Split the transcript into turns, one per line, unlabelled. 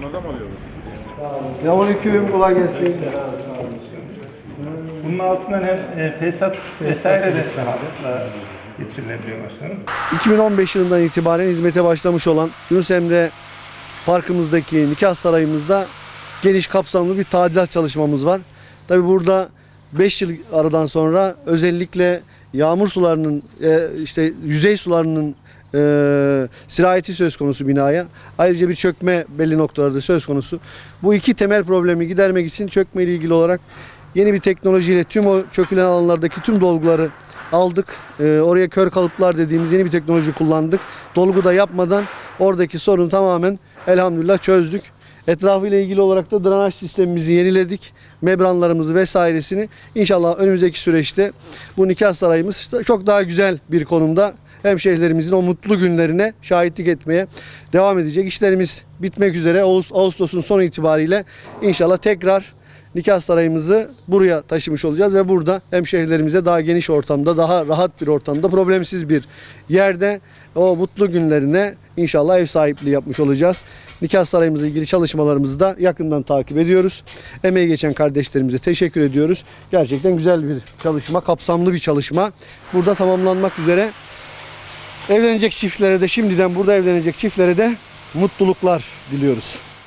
Bunlardan mı alıyoruz?
Selamünaleyküm, kolay gelsin.
Bunun altından hem e, tesisat vesaire de rahatlıkla geçirilebiliyor başkanım.
2015 yılından itibaren hizmete başlamış olan Yunus Emre Parkımızdaki nikah sarayımızda geniş kapsamlı bir tadilat çalışmamız var. Tabi burada 5 yıl aradan sonra özellikle yağmur sularının e, işte yüzey sularının e, sirayeti söz konusu binaya. Ayrıca bir çökme belli noktalarda söz konusu. Bu iki temel problemi gidermek için çökme ile ilgili olarak yeni bir teknolojiyle tüm o çökülen alanlardaki tüm dolguları aldık. Ee, oraya kör kalıplar dediğimiz yeni bir teknoloji kullandık. Dolgu da yapmadan oradaki sorunu tamamen elhamdülillah çözdük. Etrafıyla ilgili olarak da drenaj sistemimizi yeniledik. Membranlarımızı vesairesini. İnşallah önümüzdeki süreçte bu nikah sarayımız da çok daha güzel bir konumda hemşehrilerimizin o mutlu günlerine şahitlik etmeye devam edecek. İşlerimiz bitmek üzere. Ağust- Ağustos'un sonu itibariyle inşallah tekrar nikah sarayımızı buraya taşımış olacağız ve burada hemşehrilerimize daha geniş ortamda, daha rahat bir ortamda, problemsiz bir yerde o mutlu günlerine inşallah ev sahipliği yapmış olacağız. Nikah sarayımızla ilgili çalışmalarımızı da yakından takip ediyoruz. Emeği geçen kardeşlerimize teşekkür ediyoruz. Gerçekten güzel bir çalışma, kapsamlı bir çalışma. Burada tamamlanmak üzere. Evlenecek çiftlere de şimdiden burada evlenecek çiftlere de mutluluklar diliyoruz.